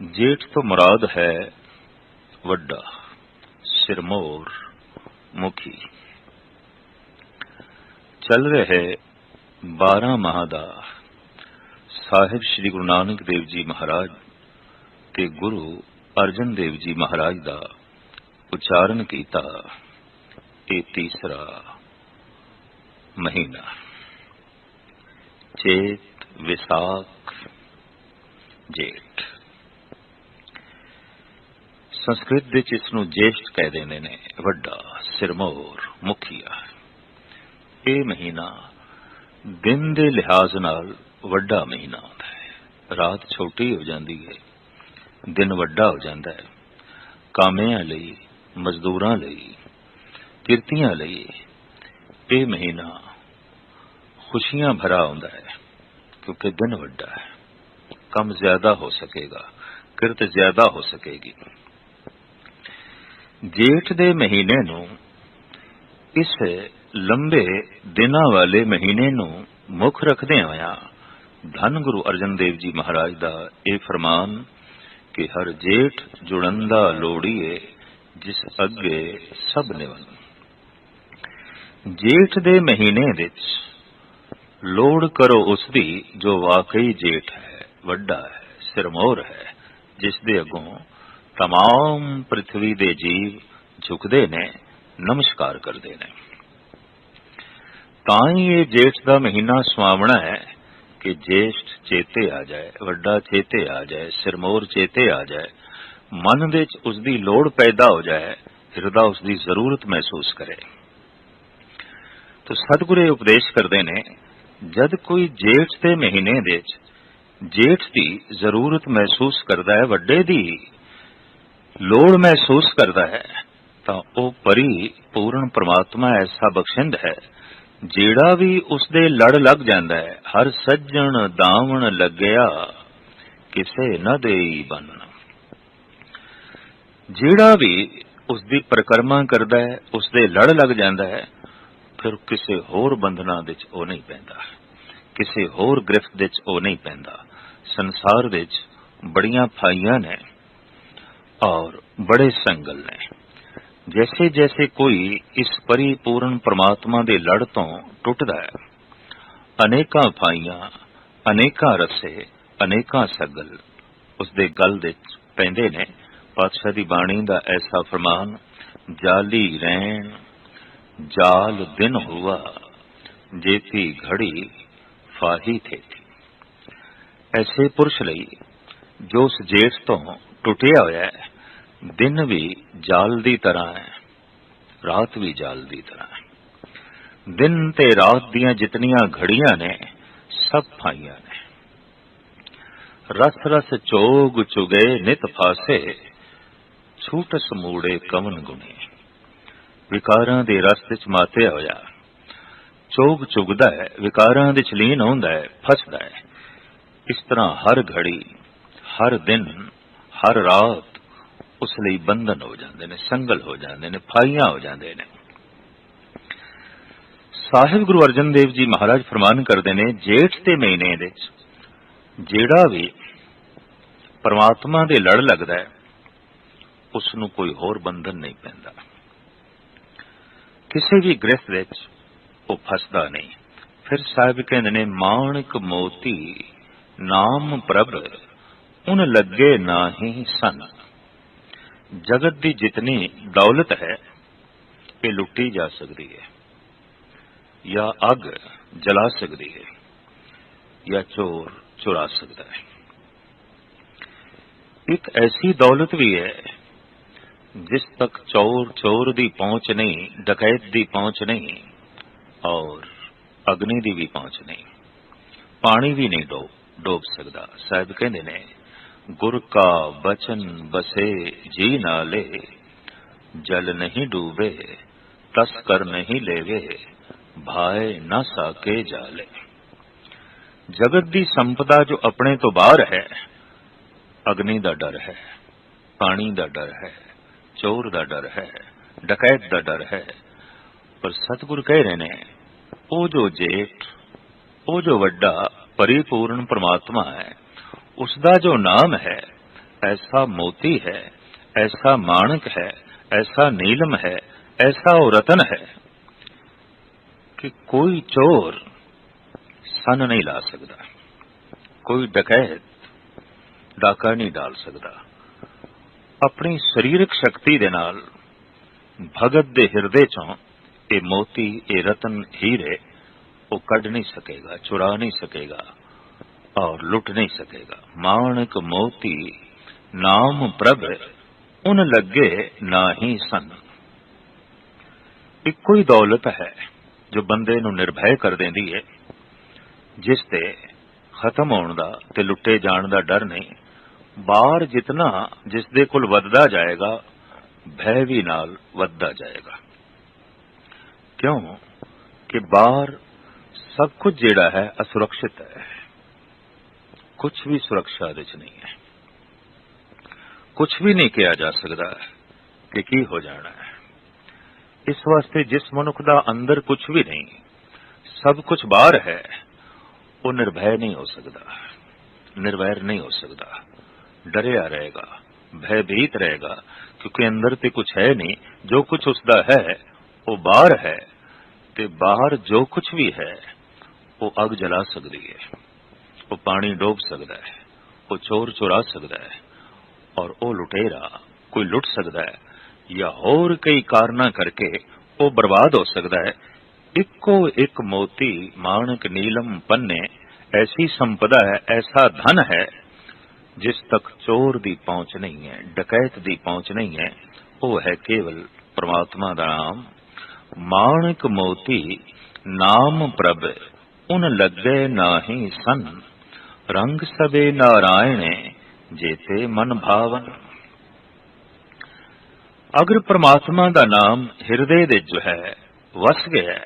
ਜੇਠ ਤੋਂ ਮੁਰਾਦ ਹੈ ਵੱਡਾ ਸਿਰਮੌਰ ਮੁਖੀ। ਚੱਲ ਰਹੇ 12 ਮਾਹ ਦਾ ਸਾਹਿਬ ਸ੍ਰੀ ਗੁਰੂ ਨਾਨਕ ਦੇਵ ਜੀ ਮਹਾਰਾਜ ਤੇ ਗੁਰੂ ਅਰਜਨ ਦੇਵ ਜੀ ਮਹਾਰਾਜ ਦਾ ਉਚਾਰਨ ਕੀਤਾ ਇਹ ਤੀਸਰਾ ਮਹੀਨਾ। ਚੇਤ ਵਿਸਾਖ ਜੇਠ। ਸੰਸਕ੍ਰਿਤ ਵਿੱਚ ਇਸ ਨੂੰ ਜੇਸ਼ਟ ਕਹਿ ਦਿੰਦੇ ਨੇ ਵੱਡਾ ਸਿਰਮੌਰ ਮੁਖੀਆ। ਇਹ ਮਹੀਨਾ ਦਿਨ ਦੇ ਲਿਹਾਜ਼ ਨਾਲ ਵੱਡਾ ਮਹੀਨਾ ਹੁੰਦਾ ਹੈ। ਰਾਤ ਛੋਟੀ ਹੋ ਜਾਂਦੀ ਹੈ, ਦਿਨ ਵੱਡਾ ਹੋ ਜਾਂਦਾ ਹੈ। ਕਾਮਿਆਂ ਲਈ, ਮਜ਼ਦੂਰਾਂ ਲਈ, ਕਿਰਤੀਆਂ ਲਈ ਇਹ ਮਹੀਨਾ ਖੁਸ਼ੀਆਂ ਭਰਾ ਹੁੰਦਾ ਹੈ, ਕਿਉਂਕਿ ਦਿਨ ਵੱਡਾ ਹੈ। ਕੰਮ ਜ਼ਿਆਦਾ ਹੋ ਸਕੇਗਾ, ਕਿਰਤ ਜ਼ਿਆਦਾ ਹੋ ਸਕੇਗੀ। ਜੇਠ ਦੇ ਮਹੀਨੇ ਨੂੰ, ਇਸ ਲੰਬੇ ਦਿਨਾਂ ਵਾਲੇ ਮਹੀਨੇ ਨੂੰ ਮੁੱਖ ਰੱਖਦੇ ਹੋਇਆ ਧੰਨ ਗੁਰੂ ਅਰਜਨ ਦੇਵ ਜੀ ਮਹਾਰਾਜ ਦਾ ਇਹ ਫਰਮਾਨ ਕਿ ਹਰ ਜੇਠ ਜੁੜੰਦਾ ਲੋੜੀਏ ਜਿਸ ਅੱਗੇ ਸਭ ਨਿਵਨ। ਜੇਠ ਦੇ ਮਹੀਨੇ ਵਿੱਚ ਲੋੜ ਕਰੋ ਉਸ ਦੀ ਜੋ ਵਾਕਈ ਜੇਠ ਹੈ, ਵੱਡਾ ਹੈ, ਸਿਰਮੌਰ ਹੈ, ਜਿਸ ਦੇ ਅੱਗੋਂ तमाम ਪ੍ਰithvi ਦੇ ਜੀਵ ਝੁਕਦੇ ਨੇ ਨਮਸਕਾਰ ਕਰਦੇ ਨੇ ਤਾਂ ਹੀ ਇਹ ਜੇਠ ਦਾ ਮਹੀਨਾ ਸੁਹਾਵਣਾ ਹੈ ਕਿ ਜੇਠ ਚੇਤੇ ਆ ਜਾਏ ਵੱਡਾ ਚੇਤੇ ਆ ਜਾਏ ਸਿਰਮੌਰ ਚੇਤੇ ਆ ਜਾਏ ਮਨ ਵਿੱਚ ਉਸ ਦੀ ਲੋੜ ਪੈਦਾ ਹੋ ਜਾਏ ਹਿਰਦਾ ਉਸ ਦੀ ਜ਼ਰੂਰਤ ਮਹਿਸੂਸ ਕਰੇ ਤਾਂ ਸਤਿਗੁਰੂ ਇਹ ਉਪਦੇਸ਼ ਕਰਦੇ ਨੇ ਜਦ ਕੋਈ ਜੇਠ ਦੇ ਮਹੀਨੇ ਵਿੱਚ ਜੇਠ ਦੀ ਜ਼ਰੂਰਤ ਮਹਿਸੂਸ ਕਰਦਾ ਹੈ ਵੱਡੇ ਦੀ ਲੋੜ ਮਹਿਸੂਸ ਕਰਦਾ ਹੈ, ਤਾਂ ਉਹ ਪਰੀ ਪੂਰਨ ਪ੍ਰਮਾਤਮਾ ਐਸਾ ਬਖਸ਼ਿੰਦ ਹੈ, ਜਿਹੜਾ ਵੀ ਉਸ ਦੇ ਲੜ ਲੱਗ ਜਾਂਦਾ ਹੈ, ਹਰ ਸੱਜਣ ਦਾਵਣ ਲੱਗਿਆ, ਕਿਸੇ ਨਾ ਦੇਈ ਬੰਨ ਜਿਹੜਾ ਵੀ ਉਸ ਦੀ ਪ੍ਰਕਰਮਾ ਕਰਦਾ ਹੈ ਉਸ ਦੇ ਲੜ ਲੱਗ ਜਾਂਦਾ ਹੈ, ਫਿਰ ਕਿਸੇ ਹੋਰ ਬੰਧਨਾਂ ਵਿੱਚ ਉਹ ਨਹੀਂ ਪੈਂਦਾ, ਕਿਸੇ ਹੋਰ ਗ੍ਰਿਫਤ ਵਿੱਚ ਉਹ ਨਹੀਂ ਪੈਂਦਾ। ਸੰਸਾਰ ਵਿੱਚ ਬੜੀਆਂ ਫਾਈਆਂ ਨੇ ਔਰ ਬੜੇ ਸੰਗਲ ਨੇ ਜੈਸੇ ਜੈਸੇ ਕੋਈ ਇਸ ਪਰਿਪੂਰਨ ਪ੍ਰਮਾਤਮਾ ਦੇ ਲੜ ਤੋਂ ਟੁੱਟਦਾ ਹੈ ਅਨੇਕਾਂ ਫਾਈਆਂ ਅਨੇਕਾਂ ਰਸੇ ਅਨੇਕਾਂ ਸਗਲ ਉਸ ਦੇ ਗਲ ਵਿੱਚ ਪੈਂਦੇ ਨੇ ਪਾਤਸ਼ਾਹ ਦੀ ਬਾਣੀ ਦਾ ਐਸਾ ਫਰਮਾਨ ਜਾਲੀ ਰਹਿਣ ਜਾਲ ਦਿਨ ਹੁਆ ਜੇਤੀ ਘੜੀ ਫਾਹੀ ਥੇਤੀ ਐਸੇ ਪੁਰਸ਼ ਲਈ ਜੋ ਉਸ ਜੇਠ ਤੋਂ ਟੁੱਟਿਆ ਹੋਇਆ ਹੈ, ਦਿਨ ਵੀ ਜਾਲ ਦੀ ਤਰ੍ਹਾਂ ਹੈ, ਰਾਤ ਵੀ ਜਾਲ ਦੀ ਤਰ੍ਹਾਂ ਹੈ। ਦਿਨ ਤੇ ਰਾਤ ਦੀਆਂ ਜਿਤਨੀਆਂ ਘੜੀਆਂ ਨੇ, ਸਭ ਫਾਈਆਂ ਨੇ। ਰਸ ਰਸ ਚੋਗ ਚੁਗੇ ਨਿਤ ਫਾਸੇ, ਛੂਟ ਸਮੂੜੇ ਕਵਨ ਗੁਣੇ। ਵਿਕਾਰਾਂ ਦੇ ਰਸ ਵਿੱਚ ਮਾਤਿਆ ਹੋਇਆ, ਚੋਗ ਚੁਗਦਾ ਹੈ, ਵਿਕਾਰਾਂ ਦੇ ਚਲੀਨ ਹੁੰਦਾ ਹੈ, ਫਸਦਾ ਹੈ। ਇਸ ਤਰ੍ਹਾਂ ਹਰ ਘੜੀ ਹਰ ਦਿਨ, ਹਰ ਰਾਤ ਉਸ ਲਈ ਬੰਧਨ ਹੋ ਜਾਂਦੇ ਨੇ, ਸੰਗਲ ਹੋ ਜਾਂਦੇ ਨੇ, ਫਾਈਆਂ ਹੋ ਜਾਂਦੇ ਨੇ। ਸਾਹਿਬ ਗੁਰੂ ਅਰਜਨ ਦੇਵ ਜੀ ਮਹਾਰਾਜ ਫਰਮਾਨ ਕਰਦੇ ਨੇ, ਜੇਠ ਦੇ ਮਹੀਨੇ ਵਿੱਚ ਜਿਹੜਾ ਵੀ ਪਰਮਾਤਮਾ ਦੇ ਲੜ ਲੱਗਦਾ ਹੈ ਉਸ ਨੂੰ ਕੋਈ ਹੋਰ ਬੰਧਨ ਨਹੀਂ ਪੈਂਦਾ। ਕਿਸੇ ਵੀ ਗ੍ਰਸਥ ਵਿੱਚ ਉਹ ਫਸਦਾ ਨਹੀਂ। ਫਿਰ ਸਾਹਿਬ ਕਹਿੰਦੇ ਨੇ, ਮਾਣਕ ਮੋਤੀ ਨਾਮ ਪ੍ਰਭ ਉਨ ਲੱਗੇ ਨਾਹੀ ਸਨ। ਜਗਤ ਦੀ ਜਿਤਨੀ ਦੌਲਤ ਹੈ, ਇਹ ਲੁੱਟੀ ਜਾ ਸਕਦੀ ਹੈ, ਜਾਂ ਅੱਗ ਜਲਾ ਸਕਦੀ ਹੈ, ਜਾਂ ਚੋਰ ਚੁਰਾ ਸਕਦਾ ਹੈ। ਇੱਕ ਐਸੀ ਦੌਲਤ ਵੀ ਹੈ, ਜਿਸ ਤੱਕ ਚੋਰ ਚੋਰ ਦੀ ਪਹੁੰਚ ਨਹੀਂ, ਡਕੈਤ ਦੀ ਪਹੁੰਚ ਨਹੀਂ, ਔਰ ਅਗਨੀ ਦੀ ਵੀ ਪਹੁੰਚ ਨਹੀਂ। ਪਾਣੀ ਵੀ ਨਹੀਂ ਡੋਬ ਡੋਬ ਸਕਦਾ, ਸਾਹਿਬ ਕਹਿੰਦੇ ਨੇ ਗੁਰ ਕਾ ਬਚਨ ਬਸੇ ਜੀ ਨਾਲੇ ਜਲ ਨਹੀਂ ਡੂਬੇ, ਤਸ ਕਰ ਨਹੀਂ ਲੇਵੇ, ਭਾਏ ਨਾ ਸਾਕੇ ਜਾਲੇ। ਜਗਤ ਦੀ ਸੰਪਦਾ ਜੋ ਆਪਣੇ ਤੋਂ ਬਾਹਰ ਹੈ, ਅਗਨੀ ਦਾ ਡਰ ਹੈ, ਪਾਣੀ ਦਾ ਡਰ ਹੈ, ਚੋਰ ਦਾ ਡਰ ਹੈ, ਡਕੈਤ ਦਾ ਡਰ ਹੈ। ਪਰ ਸਤਿਗੁਰ ਕਹਿ ਰਹੇ ਨੇ, ਉਹ ਜੋ ਜੇਠ, ਉਹ ਜੋ ਵੱਡਾ, ਪਰਿਪੂਰਨ ਪ੍ਰਮਾਤਮਾ ਹੈ ਉਸ ਦਾ ਜੋ ਨਾਮ ਹੈ, ਐਸਾ ਮੋਤੀ ਹੈ, ਐਸਾ ਮਾਣਕ ਹੈ, ਐਸਾ ਨੀਲਮ ਹੈ, ਐਸਾ ਉਹ ਰਤਨ ਹੈ ਕਿ ਕੋਈ ਚੋਰ ਸਨ ਨਹੀਂ ਲਾ ਸਕਦਾ। ਕੋਈ ਡਕੈਤ ਡਾਕਾ ਨਹੀਂ ਡਾਲ ਸਕਦਾ। ਆਪਣੀ ਸਰੀਰਕ ਸ਼ਕਤੀ ਦੇ ਨਾਲ ਭਗਤ ਦੇ ਹਿਰਦੇ ਚੋਂ ਇਹ ਮੋਤੀ, ਇਹ ਰਤਨ ਹੀਰੇ ਉਹ ਕੱਢ ਨਹੀਂ ਸਕੇਗਾ, ਚੁਰਾ ਨਹੀਂ ਸਕੇਗਾ। ਔਰ ਲੁੱਟ ਨਹੀਂ ਸਕੇਗਾ ਮਾਣਕ ਮੋਤੀ ਨਾਮ ਪ੍ਰਭ ਉਨ ਲੱਗੇ ਨਾਹੀ ਸਨ ਇੱਕੋ ਹੀ ਦੌਲਤ ਹੈ ਜੋ ਬੰਦੇ ਨੂੰ ਨਿਰਭੈ ਕਰ ਦਿੰਦੀ ਹੈ ਜਿਸ ਤੇ ਖਤਮ ਹੋਣ ਦਾ ਤੇ ਲੁੱਟੇ ਜਾਣ ਦਾ ਡਰ ਨਹੀਂ ਬਾਹਰ ਜਿਤਨਾ ਜਿਸ ਦੇ ਕੋਲ ਵੱਧਦਾ ਜਾਏਗਾ ਭੈ ਵੀ ਨਾਲ ਵੱਧਦਾ ਜਾਏਗਾ ਕਿਉਂ ਕਿ ਬਾਹਰ ਸਭ ਕੁਝ ਜਿਹੜਾ ਹੈ ਅਸੁਰੱਖਿਅਤ ਹੈ ਕੁਝ ਵੀ ਸੁਰੱਖਿਆ ਦੇ ਚ ਨਹੀਂ ਹੈ। ਕੁਝ ਵੀ ਨਹੀਂ ਕਿਹਾ ਜਾ ਸਕਦਾ ਕਿ ਕੀ ਹੋ ਜਾਣਾ ਹੈ। ਇਸ ਵਾਸਤੇ ਜਿਸ ਮਨੁੱਖ ਦਾ ਅੰਦਰ ਕੁਝ ਵੀ ਨਹੀਂ, ਸਭ ਕੁਝ ਬਾਹਰ ਹੈ, ਉਹ ਨਿਰਭੈ ਨਹੀਂ ਹੋ ਸਕਦਾ। ਨਿਰਵੈਰ ਨਹੀਂ ਹੋ ਸਕਦਾ। ਡਰਿਆ ਰਹੇਗਾ ਭੈਭੀਤ ਰਹੇਗਾ, ਕਿਉਂਕਿ ਅੰਦਰ ਤੇ ਕੁਝ ਹੈ ਨਹੀਂ। ਜੋ ਕੁਝ ਉਸਦਾ ਹੈ, ਉਹ ਬਾਹਰ ਹੈ ਤੇ ਬਾਹਰ ਜੋ ਕੁਝ ਵੀ ਹੈ, ਉਹ ਅਗ ਜਲਾ ਸਕਦੀ ਹੈ। ਉਹ ਪਾਣੀ ਡੋਬ ਸਕਦਾ ਹੈ ਉਹ ਚੋਰ ਚੁਰਾ ਸਕਦਾ ਹੈ ਔਰ ਉਹ ਲੁਟੇਰਾ ਕੋਈ ਲੁੱਟ ਸਕਦਾ ਹੈ ਜਾਂ ਹੋਰ ਕਈ ਕਾਰਨਾਂ ਕਰਕੇ ਉਹ ਬਰਬਾਦ ਹੋ ਸਕਦਾ ਹੈ ਇੱਕੋ ਇੱਕ ਮੋਤੀ ਮਾਣਕ ਨੀਲਮ ਪੰਨੇ ਐਸੀ ਸੰਪਦਾ ਹੈ ਐਸਾ ਧਨ ਹੈ ਜਿਸ ਤੱਕ ਚੋਰ ਦੀ ਪਹੁੰਚ ਨਹੀਂ ਹੈ ਡਕੈਤ ਦੀ ਪਹੁੰਚ ਨਹੀਂ ਹੈ ਉਹ ਹੈ ਕੇਵਲ ਪ੍ਰਮਾਤਮਾ ਦਾ ਨਾਮ ਮਾਣਕ ਮੋਤੀ ਨਾਮ ਪ੍ਰਭ ਉਨ ਲੱਗੇ ਨਾਹੀ ਸਨ ਰੰਗ ਸਬੇ ਨਾਰਾਇਣੇ ਜੇਤੇ ਮਨ ਭਾਵਨ ਅਗਰ ਪ੍ਰਮਾਤਮਾ ਦਾ ਨਾਮ ਹਿਰਦੇ ਦੇ ਜੋ ਹੈ ਵਸ ਗਿਆ ਹੈ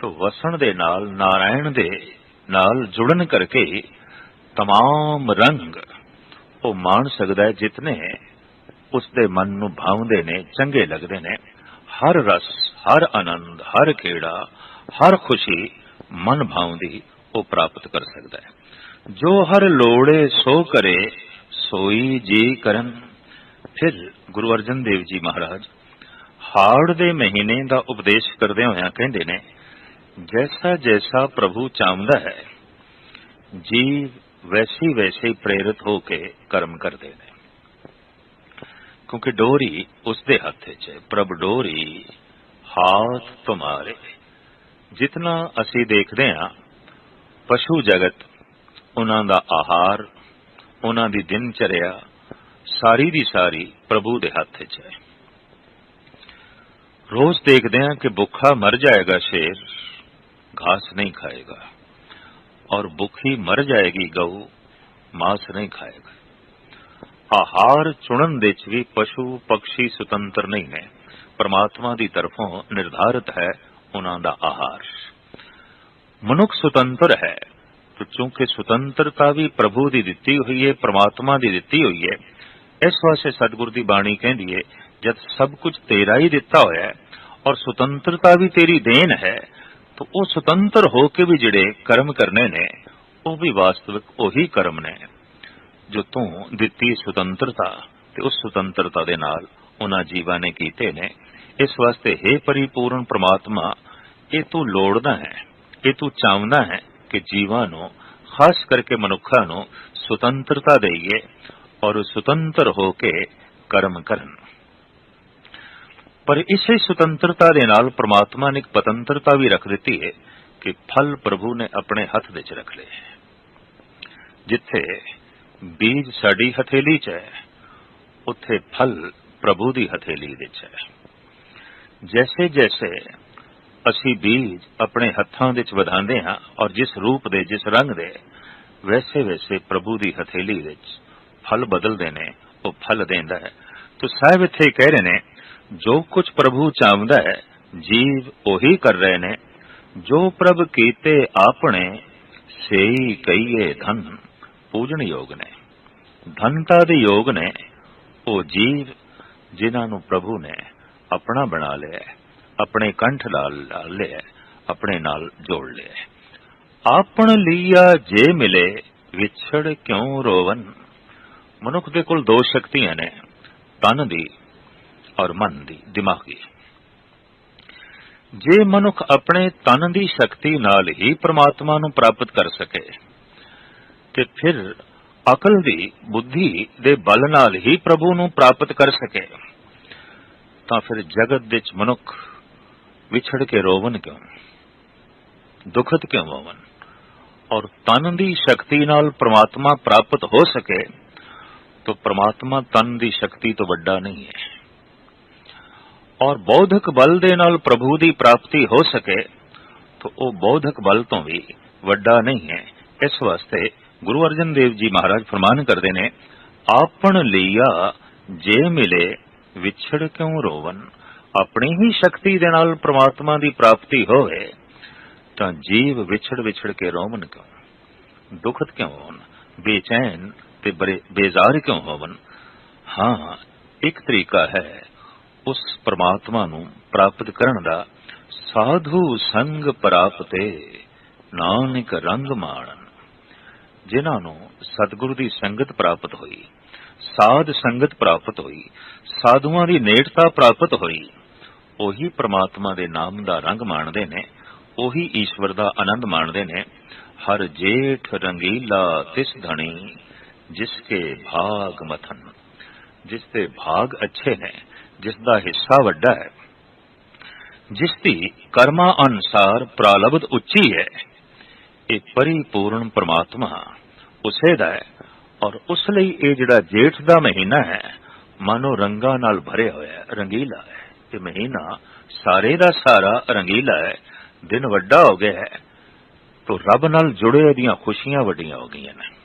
ਤਾਂ ਵਸਣ ਦੇ ਨਾਲ ਨਾਰਾਇਣ ਦੇ ਨਾਲ ਜੁੜਨ ਕਰਕੇ तमाम ਰੰਗ ਉਹ ਮਾਣ ਸਕਦਾ ਹੈ ਜਿਤਨੇ ਉਸ ਦੇ ਮਨ ਨੂੰ ਭਾਉਂਦੇ ਨੇ ਚੰਗੇ ਲੱਗਦੇ ਨੇ ਹਰ ਰਸ ਹਰ ਆਨੰਦ ਹਰ ਖੇੜਾ ਹਰ ਖੁਸ਼ੀ ਮਨ ਭਾਉਂਦੀ ਉਹ ਪ੍ਰਾਪਤ ਕਰ ਸਕਦਾ ਹੈ ਜੋ ਹਰ ਲੋੜੇ ਸੋ ਕਰੇ, ਸੋਈ ਜੀ ਕਰਨ। ਫਿਰ ਗੁਰੂ ਅਰਜਨ ਦੇਵ ਜੀ ਮਹਾਰਾਜ ਹਾੜ ਦੇ ਮਹੀਨੇ ਦਾ ਉਪਦੇਸ਼ ਕਰਦੇ ਹੋਇਆ ਕਹਿੰਦੇ ਨੇ, ਜੈਸਾ ਜੈਸਾ ਪ੍ਰਭੂ ਚਾਹੁੰਦਾ ਹੈ, ਜੀਵ ਵੈਸੀ ਵੈਸੇ ਪ੍ਰੇਰਿਤ ਹੋ ਕੇ ਕਰਮ ਕਰਦੇ ਨੇ। ਕਿਉਂਕਿ ਡੋਰੀ ਉਸ ਦੇ ਹੱਥ 'ਚ ਹੈ। ਪ੍ਰਭ ਡੋਰੀ, ਹਾਥ ਤੁਮਾਰੇ ਜਿਤਨਾ ਅਸੀਂ ਦੇਖਦੇ ਹਾਂ, ਪਸ਼ੂ ਜਗਤ ਉਹਨਾਂ ਦਾ ਆਹਾਰ, ਉਹਨਾਂ ਦੀ ਦਿਨਚਰਿਆ ਸਾਰੀ ਦੀ ਸਾਰੀ ਪ੍ਰਭੂ ਦੇ ਹੱਥ 'ਚ ਹੈ। ਰੋਜ਼ ਦੇਖਦੇ ਹਾਂ ਕਿ ਭੁੱਖਾ ਮਰ ਜਾਏਗਾ ਸ਼ੇਰ, ਘਾਸ ਨਹੀਂ ਖਾਏਗਾ ਔਰ ਭੁੱਖੀ ਮਰ ਜਾਏਗੀ ਗਊ, ਮਾਸ ਨਹੀਂ ਖਾਏਗਾ। ਆਹਾਰ ਚੁਣਨ ਦੇ ਚ ਵੀ ਪਸ਼ੂ ਪਕਸ਼ੀ ਸੁਤੰਤਰ ਨਹੀਂ ਨੇ। ਪਰਮਾਤਮਾ ਦੀ ਤਰਫੋਂ ਨਿਰਧਾਰਿਤ ਹੈ ਉਹਨਾਂ ਦਾ ਆਹਾਰ। ਮਨੁੱਖ ਸੁਤੰਤਰ ਹੈ। ਤੇ ਸੁਤੰਤਰਤਾ ਵੀ ਪ੍ਰਭੂ ਦੀ ਦਿੱਤੀ ਹੋਈ ਹੈ, ਪ੍ਰਮਾਤਮਾ ਦੀ ਦਿੱਤੀ ਹੋਈ ਹੈ। ਇਸ ਵਾਸਤੇ ਸਤਿਗੁਰ ਦੀ ਬਾਣੀ ਕਹਿੰਦੀ ਹੈ, ਜਦ ਸਭ ਕੁਝ ਤੇਰਾ ਹੀ ਦਿੱਤਾ ਹੋਇਆ ਹੈ ਔਰ ਸੁਤੰਤਰਤਾ ਵੀ ਤੇਰੀ ਦੇਣ ਹੈ, ਤਾਂ ਉਹ ਸੁਤੰਤਰ ਹੋ ਕੇ ਵੀ ਜਿਹੜੇ ਕਰਮ ਕਰਨੇ ਨੇ, ਉਹ ਵੀ ਵਾਸਤਵਿਕ ਉਹੀ ਕਰਮ ਨੇ। ਜੋ ਤੂੰ ਦਿੱਤੀ ਸੁਤੰਤਰਤਾ ਤੇ ਉਸ ਸੁਤੰਤਰਤਾ ਦੇ ਨਾਲ ਉਹਨਾਂ ਜੀਵਾਂ ਨੇ ਕੀਤੇ ਨੇ, ਇਸ ਵਾਸਤੇ ਹੈ ਪਰਿਪੂਰਨ ਪ੍ਰਮਾਤਮਾ, ਇਹ ਤੂੰ ਲੋੜਦਾ ਹੈ, ਇਹ ਤੂੰ ਚਾਹੁੰਦਾ ਹੈ ਕਿ ਜੀਵਾਂ ਨੂੰ, ਖਾਸ ਕਰਕੇ ਮਨੁੱਖਾਂ ਨੂੰ ਸੁਤੰਤਰਤਾ ਦੇਈਏ ਔਰ ਸੁਤੰਤਰ ਹੋ ਕੇ ਕਰਮ ਕਰਨ। ਪਰ ਇਸੇ ਸੁਤੰਤਰਤਾ ਦੇ ਨਾਲ ਪ੍ਰਮਾਤਮਾ ਨੇ ਇੱਕ ਪਤੰਤਰਤਾ ਵੀ ਰੱਖ ਦਿੱਤੀ ਹੈ ਕਿ ਫਲ ਪ੍ਰਭੂ ਨੇ ਆਪਣੇ ਹੱਥ ਵਿੱਚ ਰੱਖ ਲਏ। ਜਿੱਥੇ ਬੀਜ ਸਾਡੀ ਹਥੇਲੀ 'ਚ ਹੈ, ਉੱਥੇ ਫਲ ਪ੍ਰਭੂ ਦੀ ਹਥੇਲੀ ਵਿੱਚ ਹੈ। ਜੈਸੇ ਜੈਸੇ ਅਸੀਂ ਬੀਜ ਆਪਣੇ ਹੱਥਾਂ ਵਿੱਚ ਵਧਾਉਂਦੇ ਹਾਂ ਔਰ ਜਿਸ ਰੂਪ ਦੇ, ਜਿਸ ਰੰਗ ਦੇ, ਵੈਸੇ ਵੈਸੇ ਪ੍ਰਭੂ ਦੀ ਹਥੇਲੀ ਵਿੱਚ ਫਲ ਬਦਲਦੇ ਨੇ, ਉਹ ਫਲ ਦਿੰਦਾ ਹੈ। ਤੋ ਸਾਹਿਬ ਇੱਥੇ ਕਹਿ ਰਹੇ ਨੇ, ਜੋ ਕੁਝ ਪ੍ਰਭੂ ਚਾਹੁੰਦਾ ਹੈ, ਜੀਵ ਉਹੀ ਕਰ ਰਹੇ ਨੇ। ਜੋ ਪ੍ਰਭ ਕੀਤੇ ਆਪਣੇ, ਸੇਈ ਕਹੀਏ ਧਨ, ਪੂਜਣ ਯੋਗ ਨੇ। ਧਨਤਾ ਦੇ ਯੋਗ ਨੇ, ਉਹ ਜੀਵ ਜਿਨ੍ਹਾਂ ਨੂੰ ਪ੍ਰਭੂ ਨੇ ਆਪਣਾ ਬਣਾ ਲਿਆ ਆਪਣੇ ਕੰਠ ਨਾਲ ਲਾ ਲਿਆ, ਆਪਣੇ ਨਾਲ ਜੋੜ ਲਿਆ। ਆਪਣ ਲੀਆ ਜੇ ਮਿਲੇ, ਵਿਛੜ ਕਿਉਂ ਰੋਵਨ? ਮਨੁੱਖ ਦੇ ਕੋਲ ਦੋ ਸ਼ਕਤੀਆਂ ਨੇ, ਤਨ ਦੀ ਔਰ ਮਨ ਦੀ, ਦਿਮਾਗੀ। ਜੇ ਮਨੁੱਖ ਆਪਣੇ ਤਨ ਦੀ ਸ਼ਕਤੀ ਨਾਲ ਹੀ ਪ੍ਰਮਾਤਮਾ ਨੂੰ ਪ੍ਰਾਪਤ ਕਰ ਸਕੇ, ਤੇ ਫਿਰ ਅਕਲ ਦੀ, ਬੁੱਧੀ ਦੇ ਬਲ ਨਾਲ ਹੀ ਪ੍ਰਭੂ ਨੂੰ ਪ੍ਰਾਪਤ ਕਰ ਸਕੇ, ਤਾਂ ਫਿਰ ਜਗਤ ਵਿੱਚ ਮਨੁੱਖ ਵਿਛੜ ਕੇ ਰੋਵਨ ਕਿਉਂ ਦੁਖਤ ਕਿਉਂ ਹੋਵਨ ਔਰ ਤਨ ਦੀ ਸ਼ਕਤੀ ਨਾਲ ਪ੍ਰਮਾਤਮਾ ਪ੍ਰਾਪਤ ਹੋ ਸਕੇ ਤਾਂ ਪ੍ਰਮਾਤਮਾ ਤਨ ਦੀ ਸ਼ਕਤੀ ਤੋਂ ਵੱਡਾ ਨਹੀਂ ਹੈ ਔਰ ਬੌਧਿਕ ਬਲ ਦੇ ਨਾਲ ਪ੍ਰਭੂ ਦੀ ਪ੍ਰਾਪਤੀ ਹੋ ਸਕੇ ਤਾਂ ਉਹ ਬੌਧਿਕ ਬਲ ਤੋਂ ਵੀ ਵੱਡਾ ਨਹੀਂ ਹੈ ਇਸ ਵਾਸਤੇ ਗੁਰੂ ਅਰਜਨ ਦੇਵ ਜੀ ਮਹਾਰਾਜ ਫਰਮਾਨ ਕਰਦੇ ਨੇ ਆਪਣ ਲਈਆ ਜੇ ਮਿਲੇ ਵਿਛੜ ਕਿਉਂ ਰੋਵਨ ਆਪਣੀ ਹੀ ਸ਼ਕਤੀ ਦੇ ਨਾਲ ਪ੍ਰਮਾਤਮਾ ਦੀ ਪ੍ਰਾਪਤੀ ਹੋਵੇ, ਤਾਂ ਜੀਵ ਵਿਛੜ ਵਿਛੜ ਕੇ ਰੋਵਨ ਕਿਉਂ? ਦੁਖਤ ਕਿਉਂ ਹੋਣ? ਬੇਚੈਨ ਤੇ ਬੇਜ਼ਾਰ ਕਿਉਂ ਹੋਵਨ? ਹਾਂ, ਇੱਕ ਤਰੀਕਾ ਹੈ ਉਸ ਪ੍ਰਮਾਤਮਾ ਨੂੰ ਪ੍ਰਾਪਤ ਕਰਨ ਦਾ। ਸਾਧੂ ਸੰਗ ਪ੍ਰਾਪਤੇ ਨਾਨਕ ਰੰਗ ਮਾਣਨ। ਜਿਨ੍ਹਾਂ ਨੂੰ ਸਤਿਗੁਰੂ ਦੀ ਸੰਗਤ ਪ੍ਰਾਪਤ ਹੋਈ। ਸਾਧ ਸੰਗਤ ਪ੍ਰਾਪਤ ਹੋਈ, ਸਾਧੂਆਂ ਦੀ ਨੇੜਤਾ ਪ੍ਰਾਪਤ ਹੋਈ। ਉਹੀ ਪ੍ਰਮਾਤਮਾ ਦੇ ਨਾਮ ਦਾ ਰੰਗ ਮਾਣਦੇ ਨੇ, ਉਹੀ ਈਸ਼ਵਰ ਦਾ ਆਨੰਦ ਮਾਣਦੇ ਨੇ। ਹਰ ਜੇਠ ਰੰਗੀਲਾ ਤਿਸ ਧਣੀ, ਜਿਸ ਕੇ ਭਾਗ ਮਥਨ। ਜਿਸ ਦੇ ਭਾਗ ਅੱਛੇ ਨੇ, ਜਿਸ ਦਾ ਹਿੱਸਾ ਵੱਡਾ ਹੈ। ਜਿਸ ਦੀ ਕਰਮਾਂ ਅਨੁਸਾਰ ਪ੍ਰਾਲਬਧ ਉੱਚੀ ਹੈ, ਇਹ ਪਰਿਪੂਰਨ ਪ੍ਰਮਾਤਮਾ ਉਸੇ ਦਾ ਹੈ। ਔਰ ਉਸ ਲਈ ਇਹ ਜਿਹੜਾ ਜੇਠ ਦਾ ਮਹੀਨਾ ਹੈ ਮਾਨੋ ਰੰਗਾਂ ਨਾਲ ਭਰਿਆ ਹੋਇਆ ਹੈ, ਰੰਗੀਲਾ ਹੈ। ਇਹ ਮਹੀਨਾ ਸਾਰੇ ਦਾ ਸਾਰਾ ਰੰਗੀਲਾ ਹੈ, ਦਿਨ ਵੱਡਾ ਹੋ ਗਿਆ ਹੈ, ਤੋ ਰੱਬ ਨਾਲ ਜੁੜੇ ਦੀਆਂ ਖੁਸ਼ੀਆਂ ਵੱਡੀਆਂ ਹੋ ਗਈਆਂ ਨੇ।